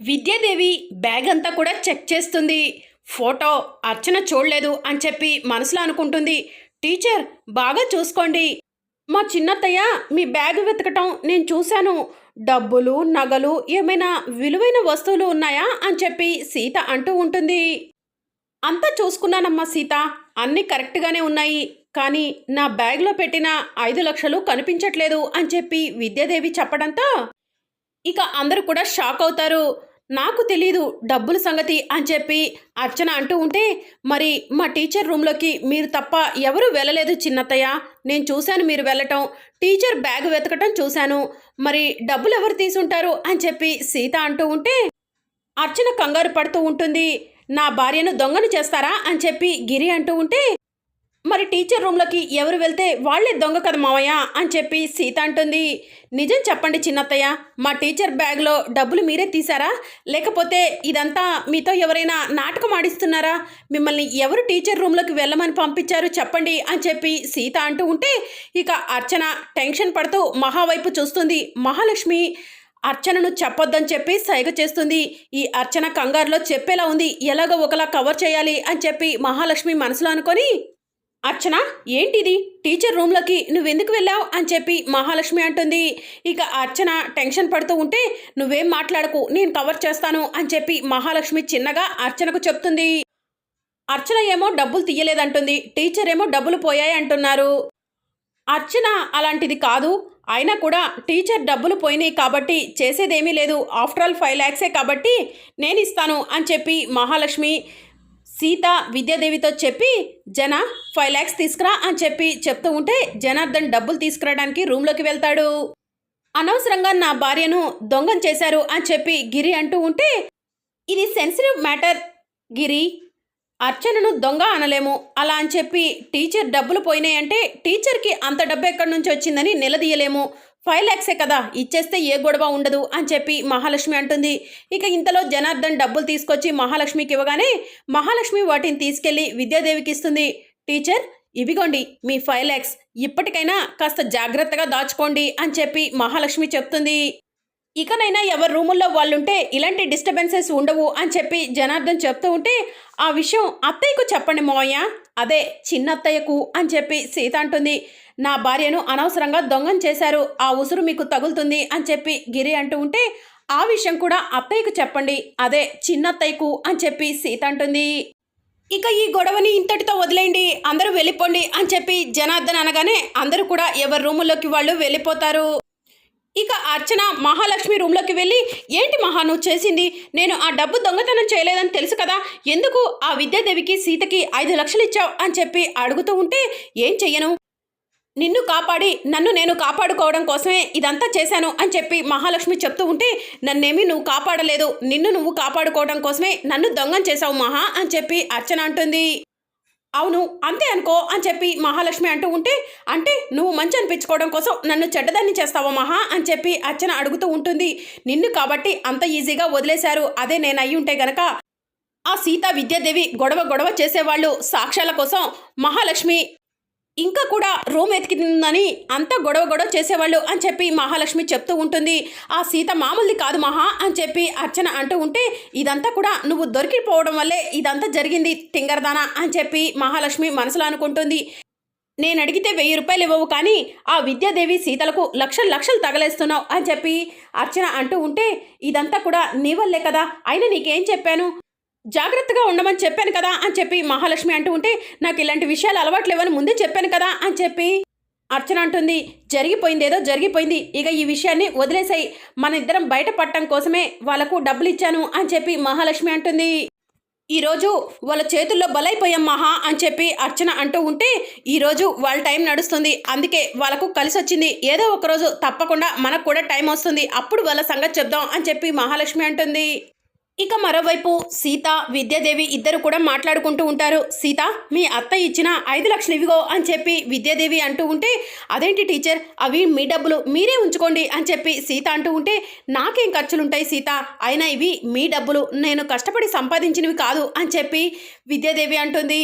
Vidyadevi bag అంతా కూడా check చేస్తుంది. ఫోటో అర్చన చూడలేదు అని చెప్పి మనసులో అనుకుంటుంది. టీచర్ బాగా చూసుకోండి. మా చిన్నత్తయ్య మీ బ్యాగ్ వెతకటం నేను చూశాను. డబ్బులు నగలు ఏమైనా విలువైన వస్తువులు ఉన్నాయా అని చెప్పి సీత అంటూ ఉంటుంది. అంతా చూసుకున్నానమ్మా సీత. అన్నీ కరెక్ట్గానే ఉన్నాయి. కానీ నా బ్యాగ్లో పెట్టిన ఐదు లక్షలు కనిపించట్లేదు అని చెప్పి విద్యాదేవి చెప్పడంతో ఇక అందరూ కూడా షాక్ అవుతారు. నాకు తెలీదు డబ్బుల సంగతి అని చెప్పి అర్చన అంటూ ఉంటే మరి మా టీచర్ రూమ్లోకి మీరు తప్ప ఎవరూ వెళ్ళలేదు చిన్నత్తయ్య. నేను చూశాను మీరు వెళ్ళటం. టీచర్ బ్యాగ్ వెతకటం చూశాను. మరి డబ్బులు ఎవరు తీసుంటారు అని చెప్పి సీత అంటూ ఉంటే అర్చన కంగారు పడుతూ ఉంటుంది. నా భార్యను దొంగను చేస్తారా అని చెప్పి గిరి అంటూ ఉంటే మరి టీచర్ రూమ్లోకి ఎవరు వెళ్తే వాళ్ళే దొంగ కదా మావయ్య అని చెప్పి సీత అంటుంది. నిజం చెప్పండి చిన్నత్తయ్య మా టీచర్ బ్యాగ్లో డబ్బులు మీరే తీసారా లేకపోతే ఇదంతా మీతో ఎవరైనా నాటకం ఆడిస్తున్నారా? మిమ్మల్ని ఎవరు టీచర్ రూమ్లోకి వెళ్ళమని పంపించారు చెప్పండి అని చెప్పి సీత అంటూ ఉంటే ఇక అర్చన టెన్షన్ పడుతూ మహావైపు చూస్తుంది. మహాలక్ష్మి అర్చనను చెప్పొద్దని చెప్పి సైగ చేస్తుంది. ఈ అర్చన కంగారులో చెప్పేలా ఉంది. ఎలాగో ఒకలా కవర్ చేయాలి అని చెప్పి మహాలక్ష్మి మనసులో అనుకొని అర్చన ఏంటిది? టీచర్ రూమ్లోకి నువ్వెందుకు వెళ్ళావు? అని చెప్పి మహాలక్ష్మి అంటుంది. ఇక అర్చన టెన్షన్ పడుతూ ఉంటే నువ్వేం మాట్లాడకు నేను కవర్ చేస్తాను అని చెప్పి మహాలక్ష్మి చిన్నగా అర్చనకు చెప్తుంది. అర్చన ఏమో డబ్బులు తీయలేదంటుంది టీచర్ ఏమో డబ్బులు పోయాయి అంటున్నారు. అర్చన అలాంటిది కాదు అయినా కూడా టీచర్ డబ్బులు పోయినాయి కాబట్టి చేసేదేమీ లేదు ఆఫ్టర్ ఆల్ ఫైవ్ ల్యాక్సే కాబట్టి నేను ఇస్తాను అని చెప్పి మహాలక్ష్మి సీత విద్యాదేవితో చెప్పి జన ఫైవ్ ల్యాక్స్ తీసుకురా అని చెప్పి చెప్తూ ఉంటే జనార్దన్ డబ్బులు తీసుకురావడానికి రూమ్లోకి వెళ్తాడు. అనవసరంగా నా భార్యను దొంగం చేశారు అని చెప్పి గిరి అంటూ ఉంటే ఇది సెన్సిటివ్ మ్యాటర్ గిరి. అర్చనను దొంగ అనలేము. అలా అని చెప్పి టీచర్ డబ్బులు పోయినాయంటే టీచర్కి అంత డబ్బు ఎక్కడి నుంచి వచ్చిందని నిలదీయలేము. ఫైవ్ ల్యాక్సే కదా ఇచ్చేస్తే ఏ గొడవ ఉండదు అని చెప్పి మహాలక్ష్మి అంటుంది. ఇక ఇంతలో జనార్దన్ డబ్బులు తీసుకొచ్చి మహాలక్ష్మికి ఇవ్వగానే మహాలక్ష్మి వాటిని తీసుకెళ్ళి విద్యాదేవికి ఇస్తుంది. టీచర్ ఇవిగోండి మీ ఫైవ్ ల్యాక్స్ ఇప్పటికైనా కాస్త జాగ్రత్తగా దాచుకోండి అని చెప్పి మహాలక్ష్మి చెప్తుంది. ఇకనైనా ఎవరి రూముల్లో వాళ్ళుంటే ఇలాంటి డిస్టర్బెన్సెస్ ఉండవు అని చెప్పి జనార్దన్ చెప్తూ ఉంటే ఆ విషయం అత్తయ్యకు చెప్పండి మోయ్య అదే చిన్న అత్తయ్యకు అని చెప్పి సీత అంటుంది. నా భార్యను అనవసరంగా దొంగం చేశారు. ఆ ఉసురు మీకు తగులుతుంది అని చెప్పి గిరి అంటూ ఉంటే ఆ విషయం కూడా అత్తయ్యకు చెప్పండి. అదే చిన్నత్తయ్యకు అని చెప్పి సీత అంటుంది. ఇక ఈ గొడవని ఇంతటితో వదిలేయండి. అందరూ వెళ్ళిపోండి అని చెప్పి జనార్దన్ అనగానే అందరూ కూడా ఎవరి రూముల్లోకి వాళ్ళు వెళ్ళిపోతారు. ఇక అర్చన మహాలక్ష్మి రూమ్లోకి వెళ్ళి ఏంటి మహా నువ్వు చేసింది? నేను ఆ డబ్బు దొంగతనం చేయలేదని తెలుసు కదా? ఎందుకు ఆ విద్యాదేవికి సీతకి ఐదు లక్షలు ఇచ్చావు? అని చెప్పి అడుగుతూ ఉంటే ఏం చెయ్యను? నిన్ను కాపాడి నన్ను నేను కాపాడుకోవడం కోసమే ఇదంతా చేశాను అని చెప్పి మహాలక్ష్మి చెప్తూ ఉంటే నన్నేమీ నువ్వు కాపాడలేదు. నిన్ను నువ్వు కాపాడుకోవడం కోసమే నన్ను దొంగం చేశావు మహా అని చెప్పి అర్చన అంటుంది. అవును అంతే అనుకో అని చెప్పి మహాలక్ష్మి అంటూ ఉంటే అంటే నువ్వు మంచి అనిపించుకోవడం కోసం నన్ను చెడ్డదాన్ని చేస్తావా మహా అని చెప్పి అర్చన అడుగుతూ ఉంటుంది. నిన్ను కాబట్టి అంత ఈజీగా వదిలేశారు. అదే నేను అయి ఉంటే గనక ఆ సీతా విద్యాదేవి గొడవ గొడవ చేసేవాళ్ళు సాక్ష్యాల కోసం మహాలక్ష్మి ఇంకా కూడా రూమ్ ఎతికిందని అంత గొడవ గొడవ చేసేవాళ్ళు అని చెప్పి మహాలక్ష్మి చెప్తూ ఉంటుంది. ఆ సీత మామూలుది కాదు మహా అని చెప్పి అర్చన అంటూ ఉంటే ఇదంతా కూడా నువ్వు దొరికిపోవడం వల్లే ఇదంతా జరిగింది తింగరదానా అని చెప్పి మహాలక్ష్మి మనసులో అనుకుంటుంది. నేను అడిగితే వెయ్యి రూపాయలు ఇవ్వవు కానీ ఆ విద్యాదేవి సీతలకు లక్షలు లక్షలు తగలేస్తున్నావు అని చెప్పి అర్చన అంటూ ఉంటే ఇదంతా కూడా నీ వల్లే కదా? అయినా నీకేం చెప్పాను? జాగ్రత్తగా ఉండమని చెప్పాను కదా అని చెప్పి మహాలక్ష్మి అంటూ ఉంటే నాకు ఇలాంటి విషయాలు అలవాటు లేవని ముందే చెప్పాను కదా అని చెప్పి అర్చన అంటుంది. జరిగిపోయింది ఏదో జరిగిపోయింది. ఇక ఈ విషయాన్ని వదిలేసాయి. మన ఇద్దరం బయటపడటం కోసమే వాళ్ళకు డబ్బులు ఇచ్చాను అని చెప్పి మహాలక్ష్మి అంటుంది. ఈరోజు వాళ్ళ చేతుల్లో బలైపోయాం మహా అని చెప్పి అర్చన అంటూ ఉంటే ఈరోజు వాళ్ళ టైం నడుస్తుంది. అందుకే వాళ్ళకు కలిసి వచ్చింది ఏదో ఒక రోజు తప్పకుండా మనకు కూడా టైం వస్తుంది. అప్పుడు వాళ్ళ సంగతి చెప్దాం అని చెప్పి మహాలక్ష్మి అంటుంది. ఇక మరోవైపు సీత విద్యాదేవి ఇద్దరు కూడా మాట్లాడుకుంటూ ఉంటారు. సీత మీ అత్త ఇచ్చిన ఐదు లక్షలు ఇవిగో అని చెప్పి విద్యాదేవి అంటూ ఉంటే అదేంటి టీచర్? అవి మీ డబ్బులు మీరే ఉంచుకోండి అని చెప్పి సీత అంటూ ఉంటే నాకేం ఖర్చులుంటాయి సీత? అయినా ఇవి మీ డబ్బులు నేను కష్టపడి సంపాదించినవి కాదు అని చెప్పి విద్యాదేవి అంటుంది.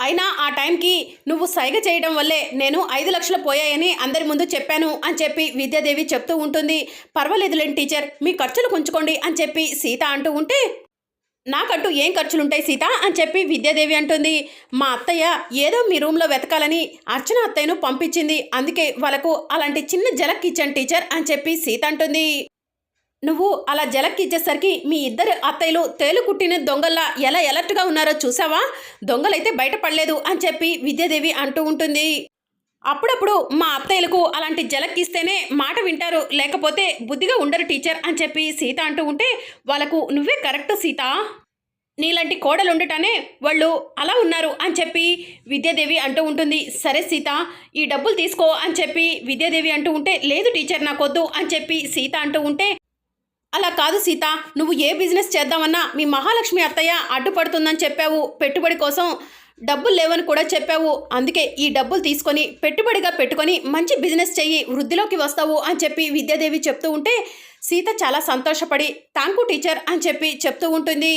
అయినా ఆ టైంకి నువ్వు సైగ చేయడం వల్లే నేను ఐదు లక్షలు పోయాయని అందరి ముందు చెప్పాను అని చెప్పి విద్యాదేవి చెప్తూ ఉంటుంది. పర్వాలేదులేండి టీచర్ మీ ఖర్చులు ఉంచుకోండి అని చెప్పి సీత అంటూ ఉంటే నాకంటూ ఏం ఖర్చులుంటాయి సీత అని చెప్పి విద్యాదేవి అంటుంది. మా అత్తయ్య ఏదో మీ రూమ్లో వెతకాలని అర్చన అత్తయ్యను పంపించింది. అందుకే వాళ్ళకు అలాంటి చిన్న జలక్ ఇచ్చాను టీచర్ అని చెప్పి సీత అంటుంది. నువ్వు అలా జలక్కిచ్చేసరికి మీ ఇద్దరు అత్తయ్యలు తేలు కుట్టిన దొంగల్లా ఎలా ఎలర్ట్గా ఉన్నారో చూసావా? దొంగలైతే బయటపడలేదు అని చెప్పి విద్యాదేవి అంటూ ఉంటుంది. అప్పుడప్పుడు మా అత్తయ్యలకు అలాంటి జలక్ ఇస్తేనే మాట వింటారు. లేకపోతే బుద్ధిగా ఉండరు టీచర్ అని చెప్పి సీత అంటూ ఉంటే వాళ్ళకు నువ్వే కరెక్ట్ సీత? నీలాంటి కోడలు ఉండటానే వాళ్ళు అలా ఉన్నారు అని చెప్పి విద్యాదేవి అంటూ ఉంటుంది. సరే సీత ఈ డబ్బులు తీసుకో అని చెప్పి విద్యాదేవి అంటూ ఉంటే లేదు టీచర్ నాకొద్దు అని చెప్పి సీత అంటూ ఉంటే అలా కాదు సీత నువ్వు ఏ బిజినెస్ చేద్దామన్నా మీ మహాలక్ష్మి అత్తయ్య అడ్డుపడుతుందని చెప్పావు. పెట్టుబడి కోసం డబ్బులు లేవని కూడా చెప్పావు. అందుకే ఈ డబ్బులు తీసుకొని పెట్టుబడిగా పెట్టుకొని మంచి బిజినెస్ చెయ్యి వృద్ధిలోకి వస్తావు అని చెప్పి విద్యాదేవి చెప్తూ ఉంటే సీత చాలా సంతోషపడి థ్యాంక్ టీచర్ అని చెప్పి చెప్తూ ఉంటుంది.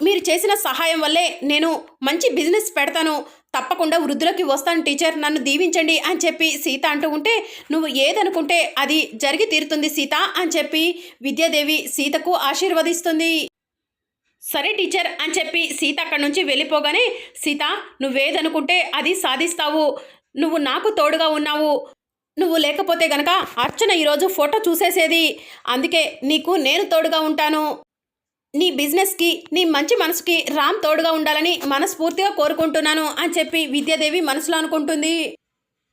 మీరు చేసిన సహాయం వల్లే నేను మంచి బిజినెస్ పెడతాను. తప్పకుండా వృద్ధులకి వస్తాను టీచర్ నన్ను దీవించండి అని చెప్పి సీత అంటూ ఉంటే నువ్వు ఏదనుకుంటే అది జరిగి తీరుతుంది సీత అని చెప్పి విద్యాదేవి సీతకు ఆశీర్వదిస్తుంది. సరే టీచర్ అని చెప్పి సీత అక్కడి నుంచి వెళ్ళిపోగానే సీత నువ్వేదనుకుంటే అది సాధిస్తావు. నువ్వు నాకు తోడుగా ఉన్నావు. నువ్వు లేకపోతే గనక అర్చన ఈరోజు ఫోటో చూసేసేది. అందుకే నీకు నేను తోడుగా ఉంటాను. నీ బిజినెస్కి నీ మంచి మనసుకి రామ్ తోడుగా ఉండాలని మనస్ఫూర్తిగా కోరుకుంటున్నాను అని చెప్పి విద్యాదేవి మనసులో అనుకుంటుంది.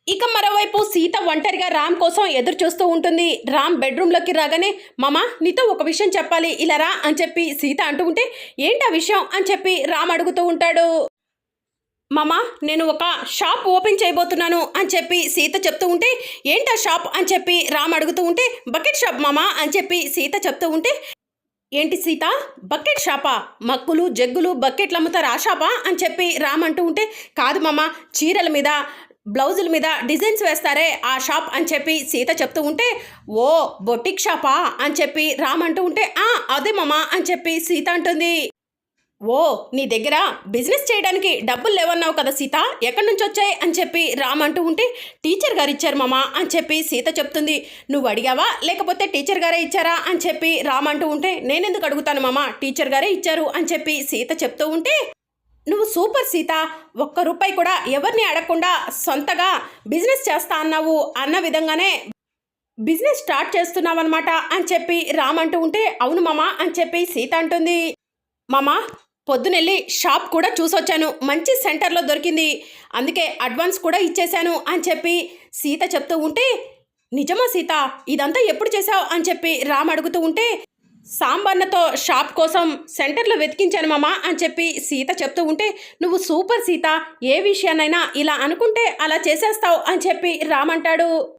ఇక మరోవైపు సీత ఒంటరిగా రామ్ కోసం ఎదురు చూస్తూ ఉంటుంది. రామ్ బెడ్రూమ్లోకి రాగానే మామ నీతో ఒక విషయం చెప్పాలి ఇలా రా అని చెప్పి సీత అంటూ ఉంటే ఏంటి ఆ విషయం? అని చెప్పి రామ్ అడుగుతూ ఉంటాడు. మామ నేను ఒక షాప్ ఓపెన్ చేయబోతున్నాను అని చెప్పి సీత చెప్తూ ఉంటే ఏంటా షాప్? అని చెప్పి రామ్ అడుగుతూ ఉంటే బకెట్ షాప్ మామ అని చెప్పి సీత చెప్తూ ఉంటే ఏంటి సీత? బకెట్ షాపా? మక్కులు జగ్గులు బకెట్లు అమ్ముతారు ఆ షాపా? అని చెప్పి రామ్ అంటూ ఉంటే కాదు మామ చీరల మీద బ్లౌజుల మీద డిజైన్స్ వేస్తారే ఆ షాప్ అని చెప్పి సీత చెప్తూ ఉంటే ఓ బొటిక్ షాపా? అని చెప్పి రామ్ అంటూ ఉంటే ఆ అదే మామ అని చెప్పి సీత అంటుంది. ఓ నీ దగ్గర బిజినెస్ చేయడానికి డబ్బులు లేవన్నావు కదా సీత. ఎక్కడి నుంచి వచ్చాయి అని చెప్పి రామ్ అంటూ ఉంటే టీచర్ గారు ఇచ్చారు మామా అని చెప్పి సీత చెప్తుంది. నువ్వు అడిగావా? లేకపోతే టీచర్ గారే ఇచ్చారా అని చెప్పి రామ్ అంటూ ఉంటే నేనెందుకు అడుగుతాను మామా? టీచర్ గారే ఇచ్చారు అని చెప్పి సీత చెప్తూ ఉంటే నువ్వు సూపర్ సీత. ఒక్క రూపాయి కూడా ఎవరిని అడగకుండా సొంతగా బిజినెస్ చేస్తా అన్నావు అన్న విధంగానే బిజినెస్ స్టార్ట్ చేస్తున్నావన్నమాట అని చెప్పి రామ్ అంటూ ఉంటే అవును మామ అని చెప్పి సీత అంటుంది. మామ పొద్దునెళ్ళి షాప్ కూడా చూసొచ్చాను. మంచి సెంటర్లో దొరికింది. అందుకే అడ్వాన్స్ కూడా ఇచ్చేశాను అని చెప్పి సీత చెప్తూ ఉంటే నిజమా సీత ఇదంతా ఎప్పుడు చేశావు? అని చెప్పి రామ్ అడుగుతూ ఉంటే సాంబన్నతో షాప్ కోసం సెంటర్లో వెతికించాను మామా అని చెప్పి సీత చెప్తూ ఉంటే నువ్వు సూపర్ సీత ఏ విషయానైనా ఇలా అనుకుంటే అలా చేసేస్తావు అని చెప్పి రామ్ అంటాడు.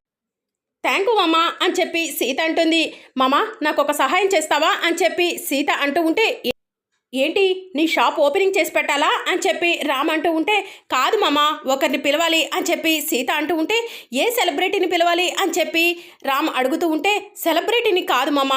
థ్యాంక్ యూ మామా అని చెప్పి సీత అంటుంది. మామా నాకు ఒక సహాయం చేస్తావా? అని చెప్పి సీత అంటూ ఉంటే ఏంటి? నీ షాప్ ఓపెనింగ్ చేసి పెట్టాలా? అని చెప్పి రామ్ అంటూ ఉంటే కాదు మామ ఒకరిని పిలవాలి అని చెప్పి సీత అంటూ ఉంటే ఏ సెలబ్రిటీని పిలవాలి అని చెప్పి రామ్ అడుగుతూ ఉంటే సెలబ్రిటీని కాదు మామ.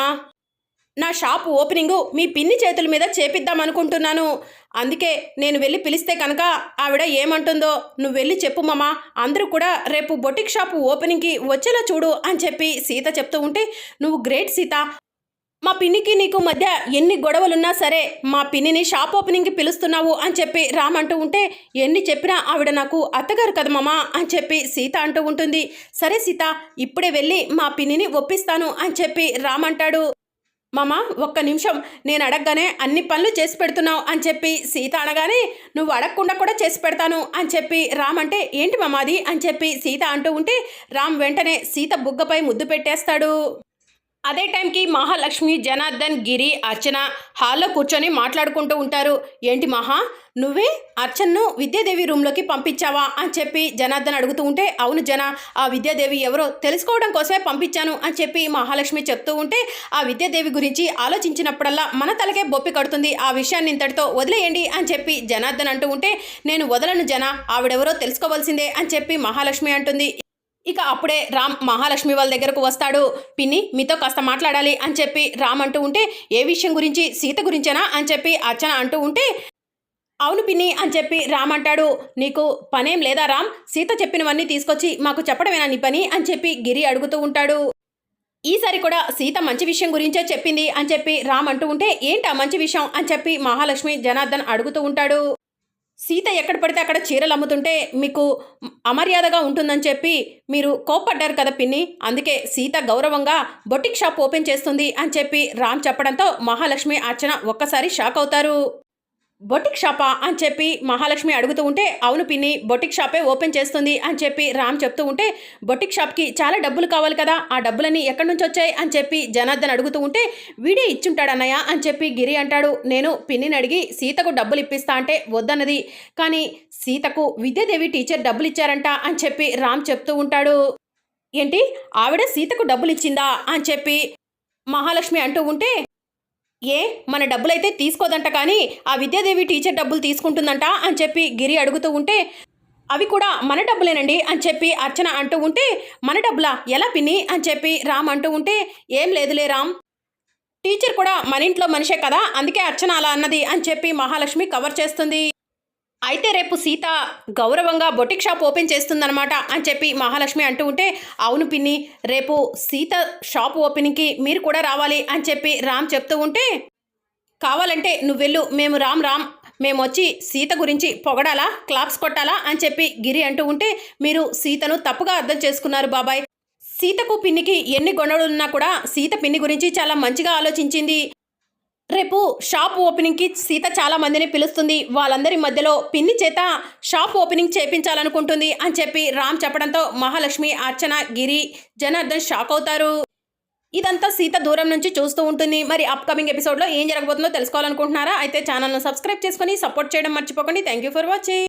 నా షాప్ ఓపెనింగు మీ పిన్ని చేతుల మీద చేపిద్దాం అనుకుంటున్నాను. అందుకే నేను వెళ్ళి పిలిస్తే కనుక ఆవిడ ఏమంటుందో నువ్వు వెళ్ళి చెప్పు మామా. అందరూ కూడా రేపు బొటిక్ షాప్ ఓపెనింగ్కి వచ్చేలా చూడు అని చెప్పి సీత చెప్తూ ఉంటే నువ్వు గ్రేట్ సీత. మా పిన్నికి నీకు మధ్య ఎన్ని గొడవలున్నా సరే మా పిన్నిని షాప్ ఓపెనింగ్కి పిలుస్తున్నావు అని చెప్పి రామ్ అంటూ ఉంటే ఎన్ని చెప్పినా ఆవిడ నాకు అత్తగారు కదా మామా అని చెప్పి సీత అంటూ ఉంటుంది. సరే సీత ఇప్పుడే వెళ్ళి మా పిన్నిని ఒప్పిస్తాను అని చెప్పి రామ్ అంటాడు. మామ ఒక్క నిమిషం నేను అడగగానే అన్ని పనులు చేసి పెడుతున్నావు అని చెప్పి సీత అనగానే నువ్వు అడగకుండా కూడా చేసి పెడతాను అని చెప్పి రామ్ అంటే ఏంటి మామ అది అని చెప్పి సీత అంటూ ఉంటే రామ్ వెంటనే సీత బుగ్గపై ముద్దు పెట్టేస్తాడు. అదే టైంకి మహాలక్ష్మి జనార్దన్ గిరి అర్చన హాల్లో కూర్చొని మాట్లాడుకుంటూ ఉంటారు. ఏంటి మహా నువ్వే అర్చన్ను విద్యాదేవి రూమ్లోకి పంపించావా? అని చెప్పి జనార్దన్ అడుగుతూ ఉంటే అవును జన ఆ విద్యాదేవి ఎవరో తెలుసుకోవడం కోసమే పంపించాను అని చెప్పి మహాలక్ష్మి చెప్తూ ఉంటే ఆ విద్యాదేవి గురించి ఆలోచించినప్పుడల్లా మన తలకే బొప్పి కడుతుంది. ఆ విషయాన్ని ఇంతటితో వదిలేయండి అని చెప్పి జనార్దన్ అంటూ ఉంటే నేను వదలను జన ఆవిడెవరో తెలుసుకోవాల్సిందే అని చెప్పి మహాలక్ష్మి అంటుంది. ఇక అప్పుడే రామ్ మహాలక్ష్మి వాళ్ళ దగ్గరకు వస్తాడు. పిన్ని మీతో కాస్త మాట్లాడాలి అని చెప్పి రామ్ అంటూ ఉంటే ఏ విషయం గురించి? సీత గురించేనా? అని చెప్పి అర్చన అంటూ ఉంటే అవును పిన్ని అని చెప్పి రామ్ అంటాడు. నీకు పనేం లేదా రామ్? సీత చెప్పినవన్నీ తీసుకొచ్చి మాకు చెప్పడమేనా నీ పని? అని చెప్పి గిరి అడుగుతూ ఉంటాడు. ఈసారి కూడా సీత మంచి విషయం గురించే చెప్పింది అని చెప్పి రామ్ అంటూ ఉంటే ఏంటా మంచి విషయం? అని చెప్పి మహాలక్ష్మి జనార్దన్ అడుగుతూ ఉంటాడు. సీత ఎక్కడ పడితే అక్కడ చీరలు అమ్ముతుంటే మీకు అమర్యాదగా ఉంటుందని చెప్పి మీరు కోప్పడ్డారు కదా పిన్ని. అందుకే సీత గౌరవంగా బొటిక్ షాప్ ఓపెన్ చేస్తుంది అని చెప్పి రామ్ చెప్పడంతో మహాలక్ష్మి అర్చన ఒక్కసారి షాక్ అవుతారు. బొటిక్ షాపా అని చెప్పి మహాలక్ష్మి అడుగుతూ ఉంటే అవును పిన్ని బొటిక్ షాపే ఓపెన్ చేస్తుంది అని చెప్పి రామ్ చెప్తూ ఉంటే బొటిక్ షాప్కి చాలా డబ్బులు కావాలి కదా ఆ డబ్బులన్నీ ఎక్కడి నుంచి వచ్చాయి అని చెప్పి జనార్దన్ అడుగుతూ ఉంటే వీడే ఇచ్చుంటాడన్నయ్య అని చెప్పి గిరి అంటాడు. నేను పిన్నిని అడిగి సీతకు డబ్బులు ఇప్పిస్తా అంటే వద్దన్నది. కానీ సీతకు విద్యాదేవి టీచర్ డబ్బులు ఇచ్చారంట అని చెప్పి రామ్ చెప్తూ ఉంటాడు. ఏంటి? ఆవిడ సీతకు డబ్బులు ఇచ్చిందా అని చెప్పి మహాలక్ష్మి అంటూ ఉంటే ఏ? మన డబ్బులైతే తీసుకోదంట కానీ ఆ విద్యాదేవి టీచర్ డబ్బులు తీసుకుంటుందంట అని చెప్పి గిరి అడుగుతూ ఉంటే అవి కూడా మన డబ్బులేనండి అని చెప్పి అర్చన అంటూ ఉంటే మన డబ్బులా? ఎలా పిన్ని? అని చెప్పి రామ్ అంటూ ఉంటే ఏం లేదులే రామ్. టీచర్ కూడా మన ఇంట్లో మనిషే కదా అందుకే అర్చన అలా అన్నది అని చెప్పి మహాలక్ష్మి కవర్ చేస్తుంది. అయితే రేపు సీత గౌరవంగా బొటిక్ షాప్ ఓపెన్ చేస్తుందనమాట అని చెప్పి మహాలక్ష్మి అంటూ ఉంటే అవును పిన్ని రేపు సీత షాప్ ఓపెనింగ్కి మీరు కూడా రావాలి అని చెప్పి రామ్ చెప్తూ ఉంటే కావాలంటే నువ్వు వెళ్ళు మేము రామ్ రామ్ మేము వచ్చి సీత గురించి పొగడాలా క్లాప్స్ కొట్టాలా అని చెప్పి గిరి అంటూ ఉంటే మీరు సీతను తప్పుగా అర్థం చేసుకున్నారు బాబాయ్. సీతకు పిన్నికి ఎన్ని గొడవలున్నా కూడా సీత పిన్ని గురించి చాలా మంచిగా ఆలోచించింది. రేపు షాప్ ఓపెనింగ్కి సీత చాలా మందిని పిలుస్తుంది. వాళ్ళందరి మధ్యలో పిన్ని చేత షాప్ ఓపెనింగ్ చేపించాలనుకుంటుంది అని చెప్పి రామ్ చెప్పడంతో మహాలక్ష్మి అర్చన గిరి జనార్దన్ షాక్ అవుతారు. ఇదంతా సీత దూరం నుంచి చూస్తూ ఉంటుంది. మరి అప్కమింగ్ ఎపిసోడ్లో ఏం జరగబోతుందో తెలుసుకోవాలనుకుంటున్నారా? అయితే ఛానల్ను సబ్స్క్రైబ్ చేసుకొని సపోర్ట్ చేయడం మర్చిపోకండి. Thank you for watching